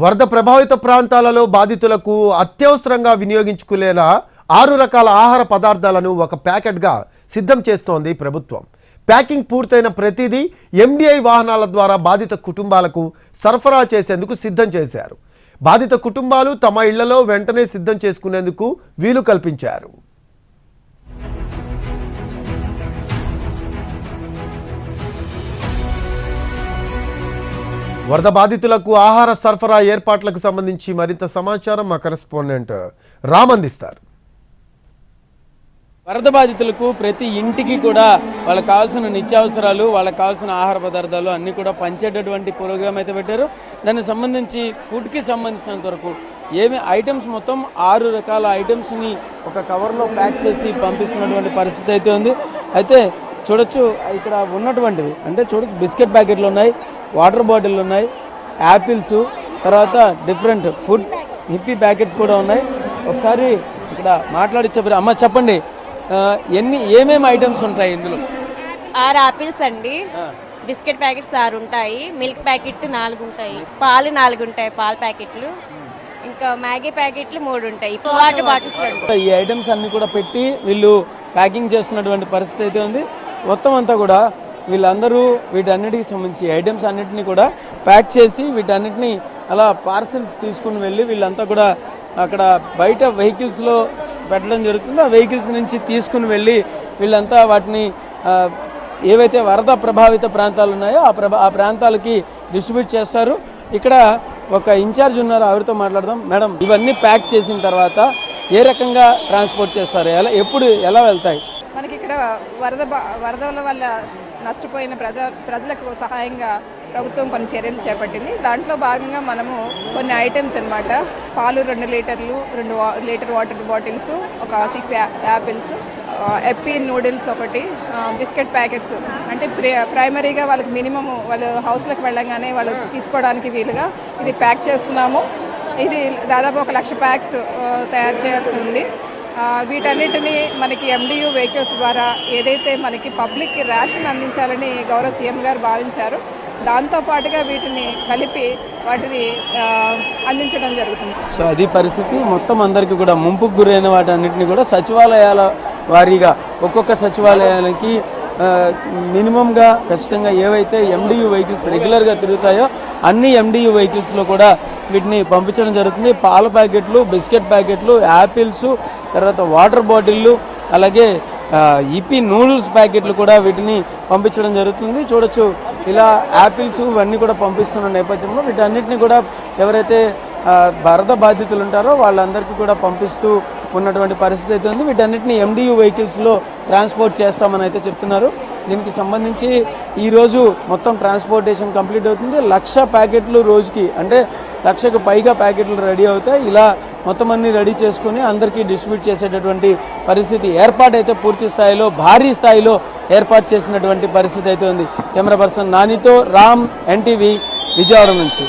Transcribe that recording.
వరద ప్రభావిత ప్రాంతాలలో బాధితులకు అత్యవసరంగా వినియోగించుకునేలా ఆరు రకాల ఆహార పదార్థాలను ఒక ప్యాకెట్గా సిద్ధం చేస్తోంది ప్రభుత్వం. ప్యాకింగ్ పూర్తయిన ప్రతిదీ ఎండిఐ వాహనాల ద్వారా బాధిత కుటుంబాలకు సరఫరా చేసేందుకు సిద్ధం చేశారు. బాధిత కుటుంబాలు తమ ఇళ్ళలో వెంటనే సిద్ధం చేసుకునేందుకు వీలు కల్పించారు. వరద బాధితులకు ఆహార సరఫరా ఏర్పాట్లకు సంబంధించి మరింత సమాచారం మా కరెస్పాండెంట్ రామ్ అందిస్తారు. వరద బాధితులకు ప్రతి ఇంటికి కూడా వాళ్ళకి కావాల్సిన నిత్యావసరాలు వాళ్ళకి కావాల్సిన ఆహార పదార్థాలు అన్నీ కూడా పంచేటటువంటి ప్రోగ్రామ్ అయితే పెట్టారు. దానికి సంబంధించి ఫుడ్కి సంబంధించినంత వరకు ఏమి ఐటమ్స్ మొత్తం ఆరు రకాల ఐటమ్స్ని ఒక కవర్లో ప్యాక్ చేసి పంపిస్తున్నటువంటి పరిస్థితి అయితే ఉంది. అయితే చూడొచ్చు ఇక్కడ ఉన్నటువంటివి అంటే చూడొచ్చు బిస్కెట్ ప్యాకెట్లు ఉన్నాయి వాటర్ బాటిల్ ఉన్నాయి యాపిల్స్ తర్వాత డిఫరెంట్ ఫుడ్ హిప్పీ ప్యాకెట్స్ కూడా ఉన్నాయి. ఒకసారి ఇక్కడ మాట్లాడి చెప్పారు? అమ్మ చెప్పండి. ఎన్ని ఏమేమి ఐటమ్స్ ఉంటాయి ఇందులో? ఆరు ఆపిల్స్ అండి. బిస్కెట్ ప్యాకెట్స్ ఆరు ఉంటాయి. మిల్క్ ప్యాకెట్ నాలుగు ఉంటాయి. పాలు నాలుగు ఉంటాయి పాల ప్యాకెట్లు. ఇంకా మ్యాగీ ప్యాకెట్లు మూడు ఉంటాయి. వాటర్ బాటిల్స్ ఈ ఐటమ్స్ అన్ని కూడా పెట్టి వీళ్ళు ప్యాకింగ్ చేస్తున్నటువంటి పరిస్థితి అయితే ఉంది. మొత్తం అంతా కూడా వీళ్ళందరూ వీటన్నిటికి సంబంధించి ఐటమ్స్ అన్నిటిని కూడా ప్యాక్ చేసి వీటన్నిటిని అలా పార్సల్స్ తీసుకుని వెళ్ళి వీళ్ళంతా కూడా అక్కడ బయట వెహికల్స్లో పెట్టడం జరుగుతుంది. ఆ వెహికల్స్ నుంచి తీసుకుని వెళ్ళి వీళ్ళంతా వాటిని ఏవైతే వరద ప్రభావిత ప్రాంతాలు ఉన్నాయో ఆ ప్రభా ఆ ప్రాంతాలకి డిస్ట్రిబ్యూట్ చేస్తారు. ఇక్కడ ఒక ఇన్ఛార్జ్ ఉన్నారు ఆవిడతో మాట్లాడదాం. మేడం ఇవన్నీ ప్యాక్ చేసిన తర్వాత ఏ రకంగా ట్రాన్స్పోర్ట్ చేస్తారు? ఎలా ఎప్పుడు ఎలా వెళ్తాయి? మనకి ఇక్కడ వరద బా- వరదల వల్ల నష్టపోయిన ప్రజ ప్రజలకు సహాయంగా ప్రభుత్వం కొన్ని చర్యలు చేపట్టింది. దాంట్లో భాగంగా మనము కొన్ని ఐటమ్స్ అన్నమాట. పాలు రెండు లీటర్లు రెండు వా- లీటర్ వాటర్ బాటిల్స్ ఒక సిక్స్ యాపిల్స్ ఎప్పి నూడిల్స్ ఒకటి బిస్కెట్ ప్యాకెట్స్. అంటే ప్రైమరీగా వాళ్ళకి మినిమం వాళ్ళు హౌస్లకు వెళ్ళంగానే వాళ్ళు తీసుకోవడానికి వీలుగా ఇది ప్యాక్ చేస్తున్నాము. ఇది దాదాపు ఒక లక్ష ప్యాక్స్ తయారు చేయాల్సి ఉంది. వీటన్నిటిని మనకి ఎండియు వెహికల్స్ ద్వారా ఏదైతే మనకి పబ్లిక్కి రేషన్ అందించాలని గౌరవ సీఎం గారు భావించారు దాంతో పాటుగా వీటిని కలిపి వాటిని అందించడం జరుగుతుంది. సో అది పరిస్థితి. మొత్తం అందరికీ కూడా ముంపుకు గురైన వాటన్నిటిని కూడా సచివాలయాల వారీగా ఒక్కొక్క సచివాలయాలకి మినిమంగా ఖచ్చితంగా ఏవైతే ఎండియు వెహికల్స్ రెగ్యులర్గా తిరుగుతాయో అన్ని ఎండియు వెహికల్స్లో కూడా వీటిని పంపించడం జరుగుతుంది. పాల ప్యాకెట్లు బిస్కెట్ ప్యాకెట్లు యాపిల్స్ తర్వాత వాటర్ బాటిళ్ళు అలాగే ఇపి నూడిల్స్ ప్యాకెట్లు కూడా వీటిని పంపించడం జరుగుతుంది. చూడొచ్చు ఇలా యాపిల్స్ ఇవన్నీ కూడా పంపిస్తున్న నేపథ్యంలో వీటన్నిటిని కూడా ఎవరైతే ఆ, వరద బాధితులు ఉంటారో వాళ్ళందరికీ కూడా పంపిస్తూ ఉన్నటువంటి పరిస్థితి అయితే ఉంది. వీటన్నిటిని ఎండియు వెహికల్స్లో ట్రాన్స్పోర్ట్ చేస్తామని అయితే చెప్తున్నారు. దీనికి సంబంధించి ఈరోజు మొత్తం ట్రాన్స్పోర్టేషన్ కంప్లీట్ అవుతుంది. లక్ష ప్యాకెట్లు రోజుకి అంటే లక్షకు పైగా ప్యాకెట్లు రెడీ అవుతాయి. ఇలా మొత్తం అన్ని రెడీ చేసుకుని అందరికీ డిస్ట్రిబ్యూట్ చేసేటటువంటి పరిస్థితి ఏర్పాటైతే పూర్తి స్థాయిలో భారీ స్థాయిలో ఏర్పాటు చేసినటువంటి పరిస్థితి అయితే ఉంది. కెమెరా పర్సన్ నానితో రామ్ ఎన్టీవీ విజయవాడ నుంచి.